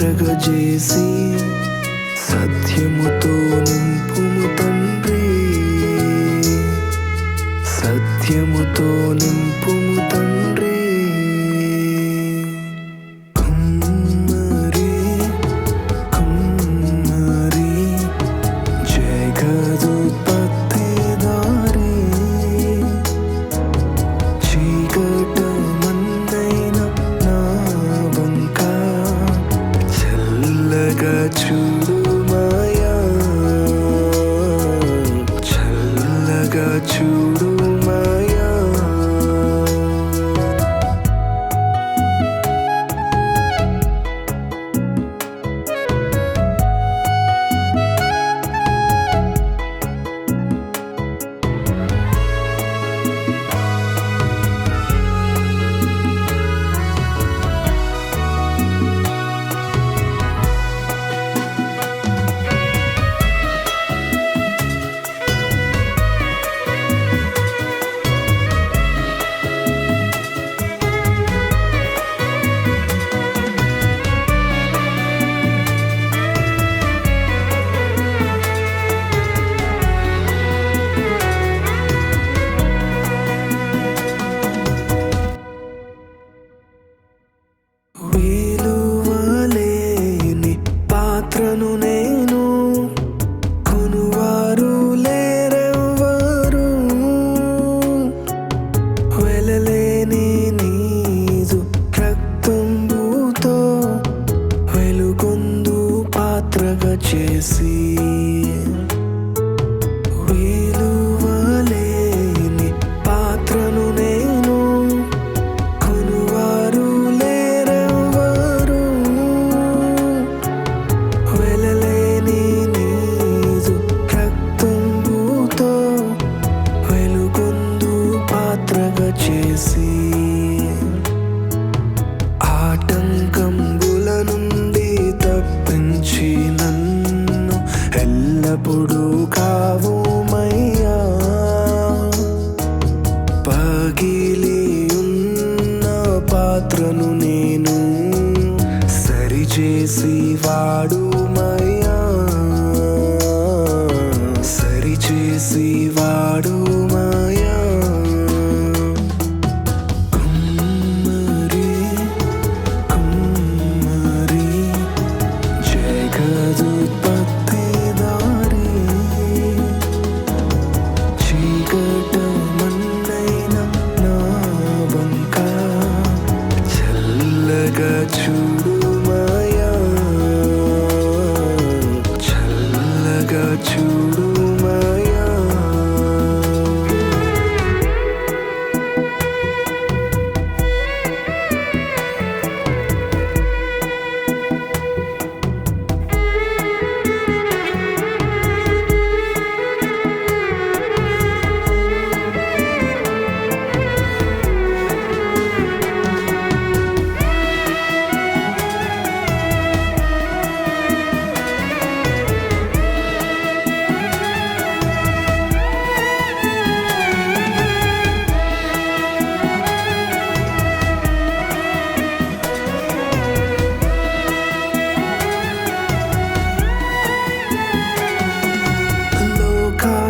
ముద్రగ చేసి సత్యము జారగా చేసి receivar o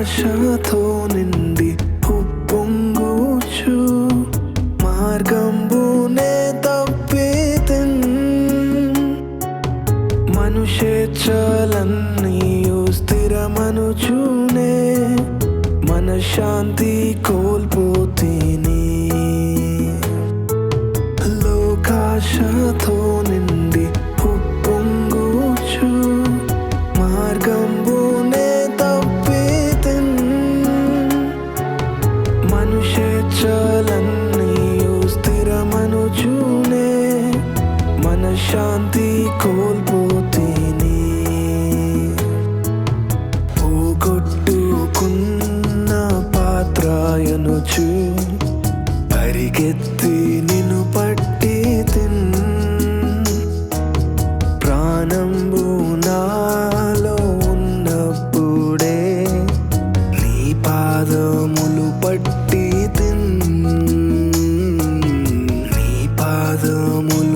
ఆశతో నిండి ఉప్పొంగుచు మార్గంబునే తప్పితిన్ మనుషేచ్ఛలన్నీయు స్థిరమనుచూనే. మన శాంతి కోల్పోతేనే పోగొట్టుకున్న పాత్రాయనుచు పరిగెత్తి నిన్ను పట్టి తిన్. ప్రాణంబు నాలో ఉన్నప్పుడే నీ పాదములు పట్టి తిన్. నీ పాదములు